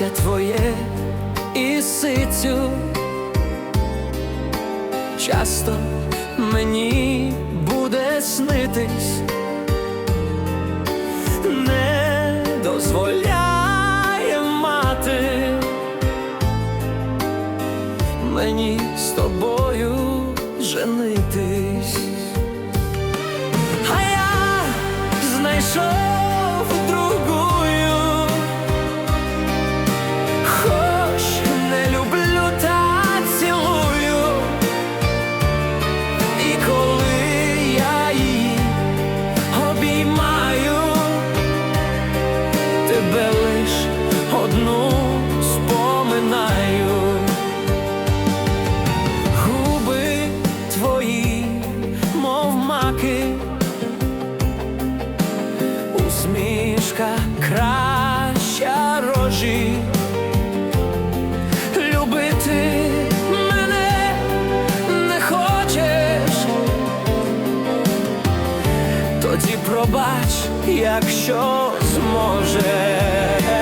щастя твоє і сицю. Часто мені буде снитись, не дозволяє мати. Мені з тобою женитись, а я знайшов. любити мене не хочеш, тоді пробач, якщо зможе.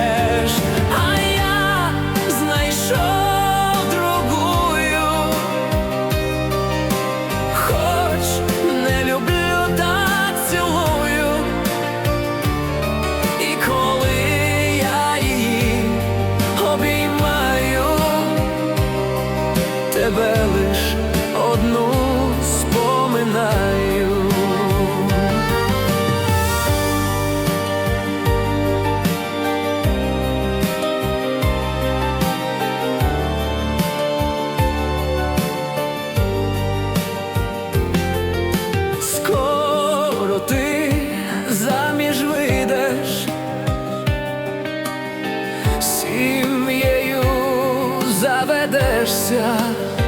inércia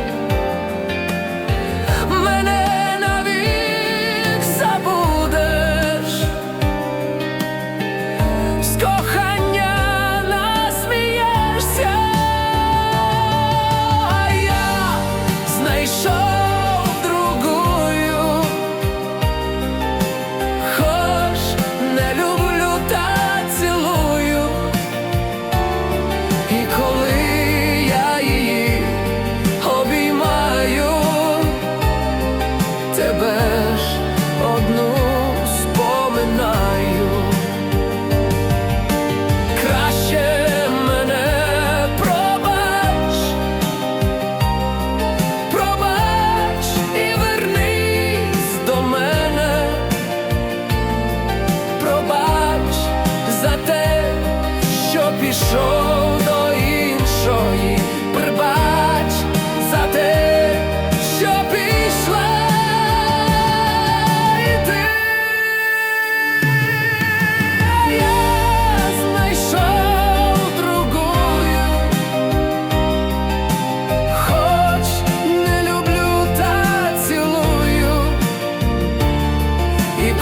пішов до іншої, прибач за те, що пішла і ти. А я знайшов другую, хоч не люблю та цілую. І